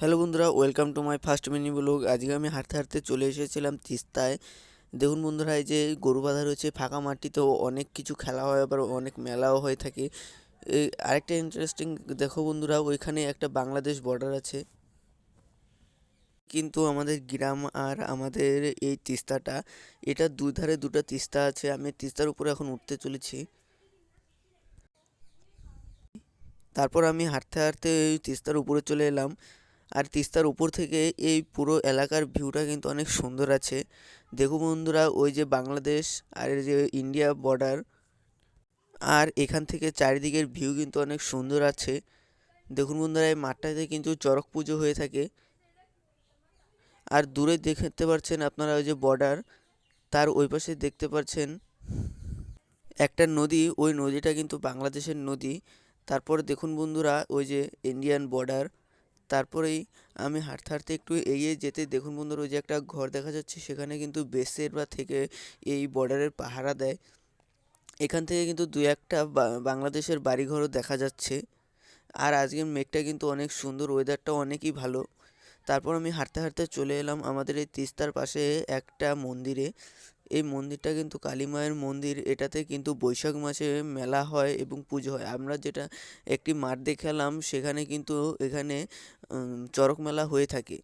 Hello বন্ধুরা, welcome to my first mini blog. আজকে আমি হাঁটতে হাঁটতে চলে এসেছিলাম তিস্তায়। দেখুন বন্ধুরা, এই যে গরু বাঁধা রয়েছে ফাঁকা মাটিতেও অনেক কিছু খেলা হয়, আবার অনেক মেলাও হয়ে থাকে। আরেকটা ইন্টারেস্টিং দেখো বন্ধুরা, ওইখানে একটা বাংলাদেশ বর্ডার আছে। কিন্তু আমাদের গ্রাম আর আমাদের এই তিস্তাটা, এটা দুধারে দুটো তিস্তা আছে। আমি তিস্তার উপরে এখন উঠতে চলেছি। তারপর আমি হাঁটতে হাঁটতে এই তিস্তার উপরে চলে এলাম। আর তিস্তার উপর থেকে এই পুরো এলাকার ভিউটা কিন্তু অনেক সুন্দর আছে। দেখো বন্ধুরা, ওই যে বাংলাদেশ আর যে ইন্ডিয়া বর্ডার আর এখান থেকে চারিদিকের ভিউ কিন্তু অনেক সুন্দর আছে। দেখুন বন্ধুরা, এই মাঠটাতে কিন্তু চড়ক পুজো হয়ে থাকে। আর দূরে দেখতে পাচ্ছেন আপনারা ওই যে বর্ডার তার ওই পাশে দেখতে পাচ্ছেন একটা নদী, ওই নদীটা কিন্তু বাংলাদেশের নদী। তারপর দেখুন বন্ধুরা, ওই যে ইন্ডিয়ান বর্ডার তারপরেই আমি হাঁটতে হাঁটতে একটু এগিয়ে যেতে দেখুন বন্ধুরা, ওই যে একটা ঘর দেখা যাচ্ছে, সেখানে কিন্তু বেসের বা থেকে এই বর্ডারের পাহারা দেয়। এখান থেকে কিন্তু দু একটা বাংলাদেশের বাড়িঘরও দেখা যাচ্ছে। আর আজকের মেঘটা কিন্তু অনেক সুন্দর ওয়েদারটাও অনেকই ভালো। তারপর আমি হাঁটতে হাঁটতে চলে এলাম আমাদের এই তিস্তার পাশে একটা মন্দিরে। এই মন্দিরটা কিন্তু কালী মায়ের মন্দির। এটাতে কিন্তু বৈশাখ মাসে মেলা হয় এবং পুজো হয়। আমরা যেটা একটি মাঠ দেখালাম, সেখানে কিন্তু এখানে চড়ক মেলা হয়ে থাকে।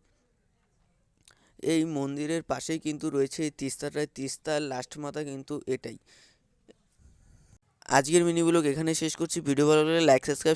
এই মন্দিরের পাশেই কিন্তু রয়েছে এই তিস্তাটায় তিস্তার লাস্ট মাথা কিন্তু এটাই। আজকের মিনি এখানে শেষ করছি। ভিডিও ভালো লাগলে লাইক সাবস্ক্রাইব